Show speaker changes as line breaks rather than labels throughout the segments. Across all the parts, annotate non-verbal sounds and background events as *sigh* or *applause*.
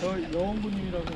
저 여원부님이라고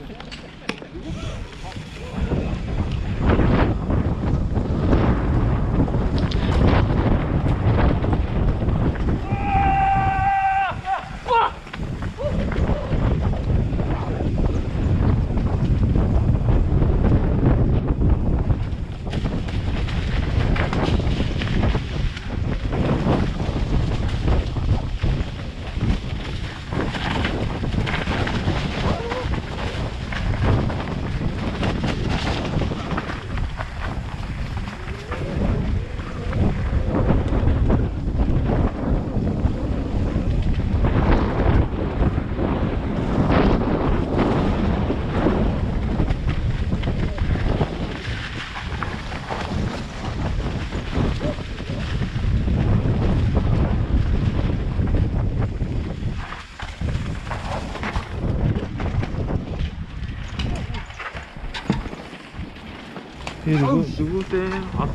누구 누구세요? 아,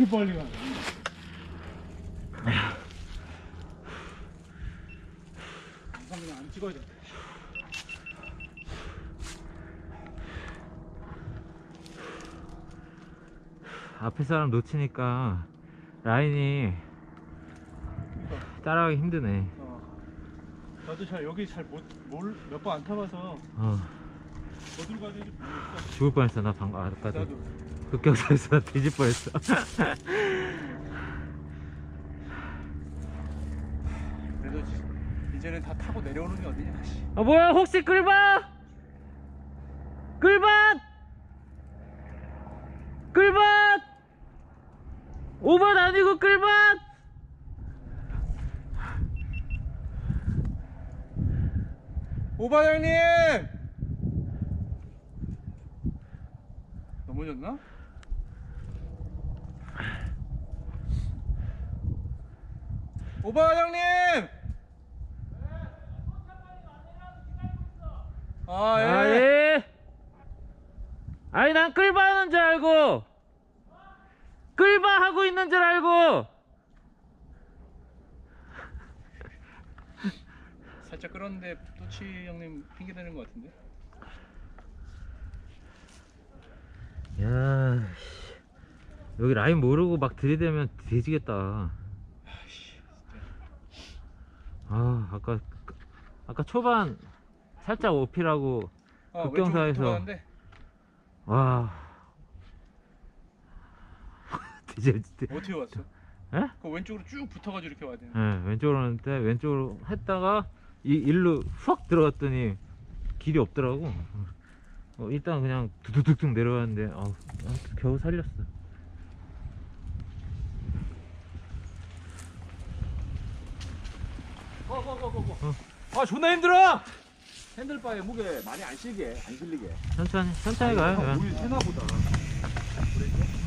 이렇게 빨리 가 영상 그냥 안 찍어야 돼
앞에 사람 놓치니까 라인이 따라가기 힘드네.
어. 나도 잘 여기 잘못몇 번 안 타봐서.
어,
어디로 가야 되는지 모르겠어.
죽을 뻔했어. 나 방금 아까도
나도
급경사에서 *laughs* 뒤질 뻔했어.
그래도 지- 이제는 다 타고 내려오는 게 어디냐 씨.
아 뭐야 혹시 끌바? 끌밭! 끌밭! 오밭 아니고 끌밭!
오바장님 넘어졌나? 오바장님 아 예.
아, 예. 아니 난 끌바 하는 줄 알고 끌바 하고 있는 줄 알고
살짝 끌었는데 또치 형님 핑계 대는 것 같은데
야 씨. 여기 라인 모르고 막 들이대면 뒤지겠다
아
아까 아까 초반 살짝 오피라고
아,
급경사에서. 와 *laughs* 듯
어떻게 왔어?
에?
그 왼쪽으로 쭉 붙어가지고 이렇게 와야 되는
예, 왼쪽으로 하는데 왼쪽으로 했다가 이 일로 훅 들어갔더니 길이 없더라고. 어, 일단 그냥 두두둑둑 내려갔는데 어, 겨우 살렸어.
아 존나 힘들어! 핸들바에 무게 많이 안 실게 안 실리게.
천천히 천천히 가요.
우리 세나 보다.
와,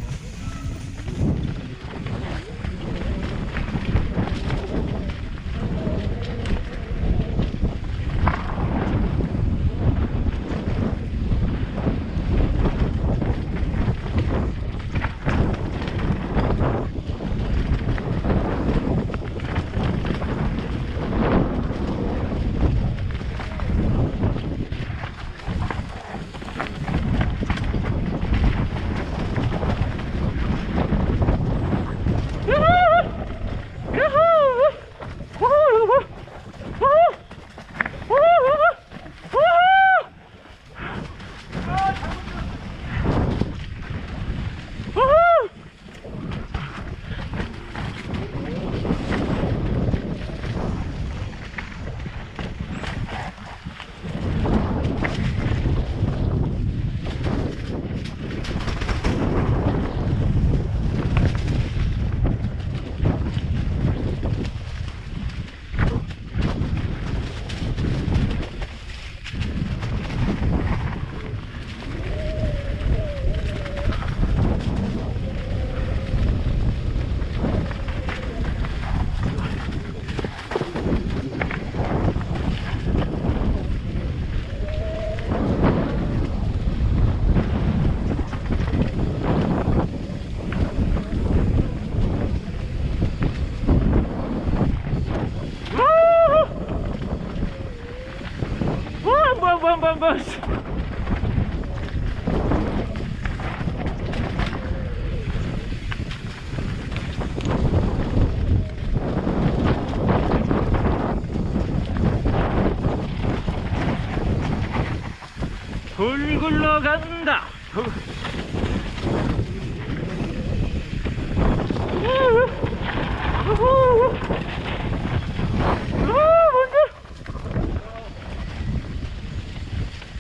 돌 굴러간다.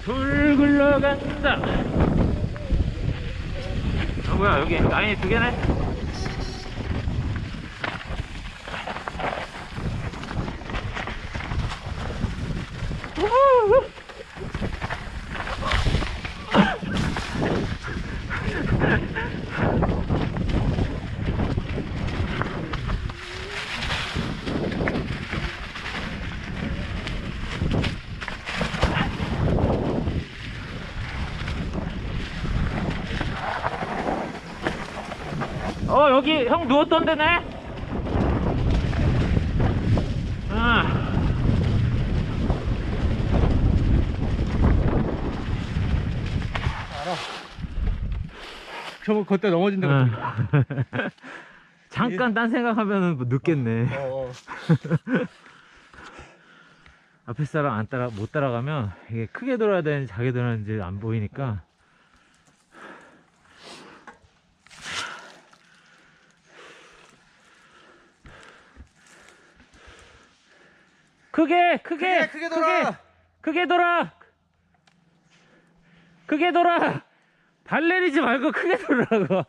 돌. 굴러간다. 아 뭐야 여기 라인이 두 개네. 우후. 어형 누웠던 데네. 아.
저거 그때 넘어진다
아.
같은
잠깐 딴 생각하면은 뭐 늦겠네.
어, 어. *laughs*
앞에 사람 안 따라 못 따라가면 이게 크게 돌아야 되는지 작게 돌아야 되는지 안 보이니까. 크게 크게
크게 돌아.
크게 돌아. 크게 돌아. 발 내리지 말고 크게 돌라고.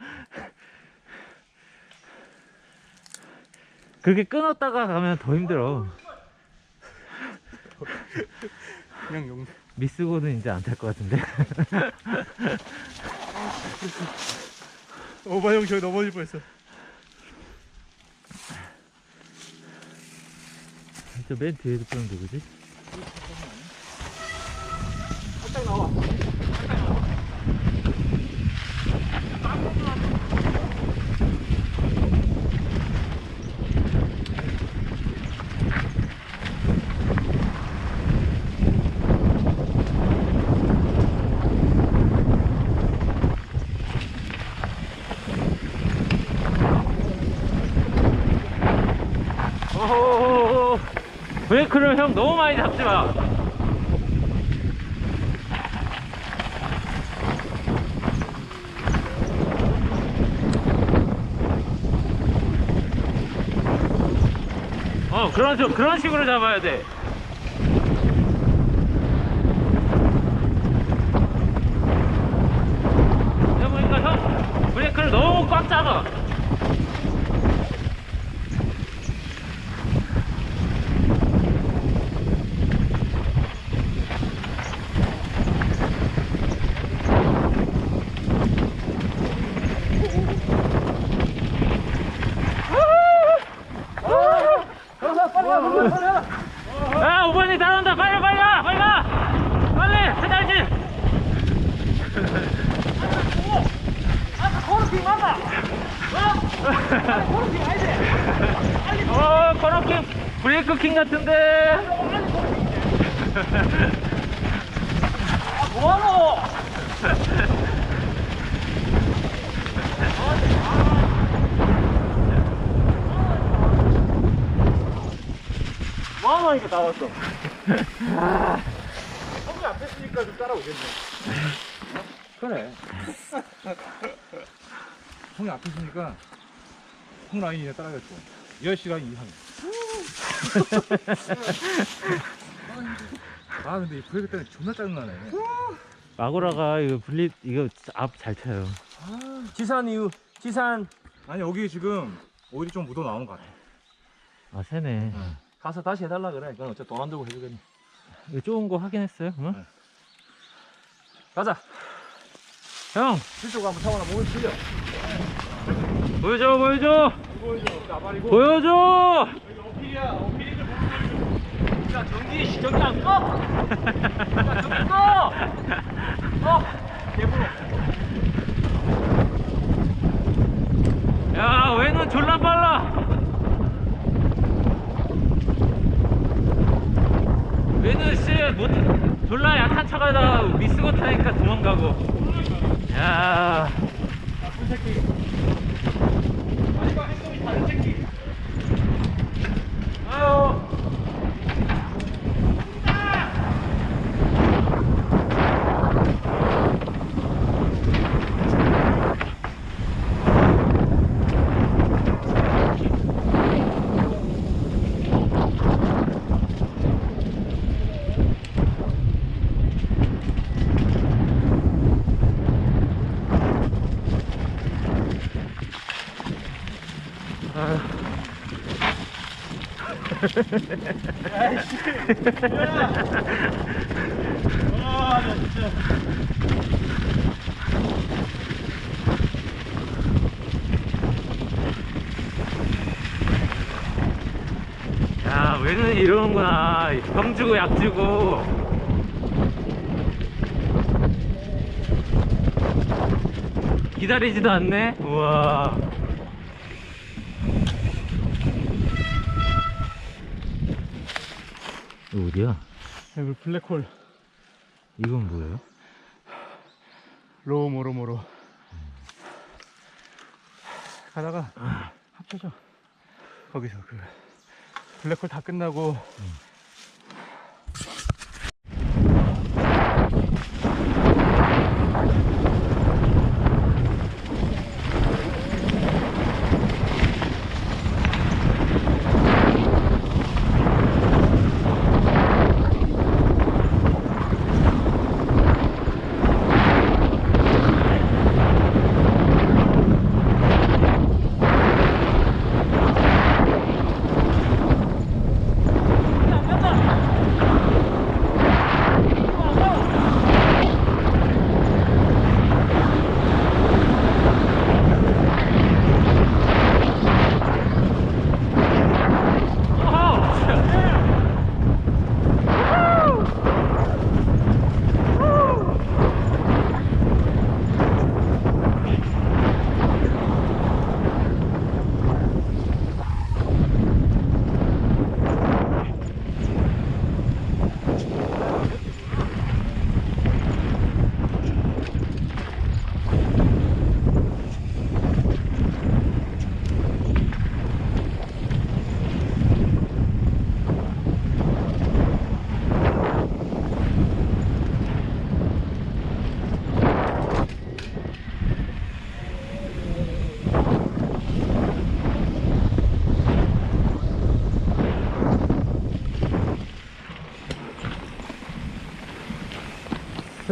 그렇게 끊었다가 가면 더 힘들어.
그냥 용.
미스고는 이제 안탈것 같은데.
오바 형 저기 넘어질 뻔했어.
저맨 뒤에서 보는 누구지?
살짝 나와
오호호호 브레이크를 형 너무 많이 잡지 마. 어 그런 식 그런 식으로 잡아야 돼 브레이크 킹 같은데 *laughs*
뭐하노? *laughs* 뭐하노 이거 나왔어. 형이 앞에 있으니까 좀 따라오겠네. 그래. 형이 앞에 있으니까 형 라인이 따라가겠고. 여시 라인 이상. 아 근데 이 브레이크 때문에 존나 짜증나네.
마구라가 이거 분리 이거 앞잘 차요
지산 이후 지산. 아니 여기 지금 오일이 좀 묻어 나온 것 같아.
아 세네
가서 다시 해달라 그래. 그건 어차피 돈안 들고 해주겠네.
이거 좋은 거 확인했어요? 응?
가자.
형
이쪽 한번 타거나 몸을 풀려.
보여줘 보여줘
보여줘. 어필이야. 어필이 좀 보여줘. *laughs* 야 전기 씨 전기 안 꺼? 야 전기 꺼. 어. 개불어.
야 왜는 졸라 빨라 왜는 씨 못 졸라 약한 척하다가 미스고 타니까 도망가고 야
나쁜 새끼. 아니가 행동이 다른 새끼. 아유. 아, 나 진짜.
야, 왜는 이러는구나. 병 주고 약 주고. 기다리지도 않네. 우와. 이거 어디야?
여기 블랙홀.
이건 뭐예요?
로우 모로 모로. 가다가 합쳐져 거기서 그 블랙홀 다 끝나고 렛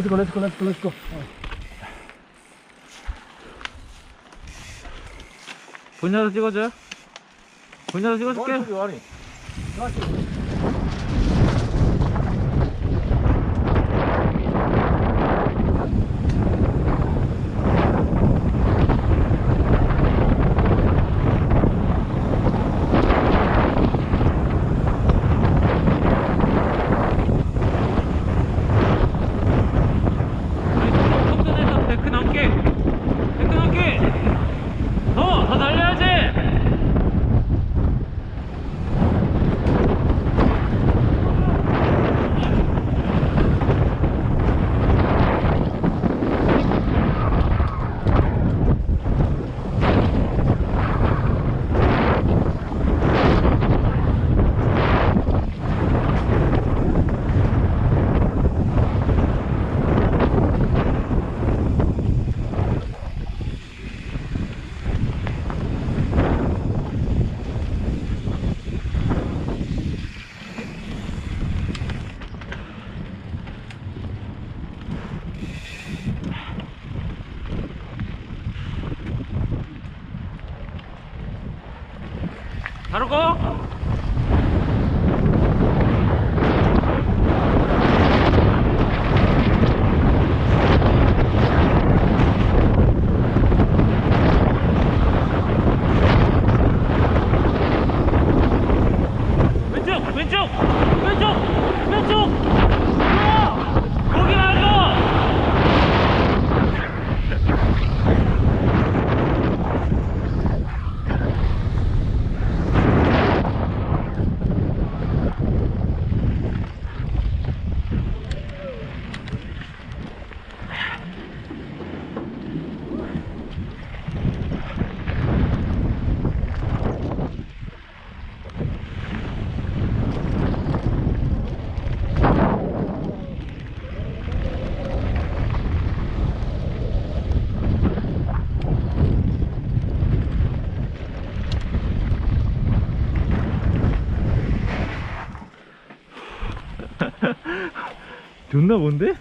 츠고 렛츠고 렛츠고 렛츠고
본야도 찍어줘. 본야도 찍어줄게.
저기 와리.
속도내서 데크 넘게. 데크 넘게. 더, 더 달려야지. 다르고 왼쪽 왼쪽 왼쪽 왼쪽 좋아 거기 말고 존나 뭔데?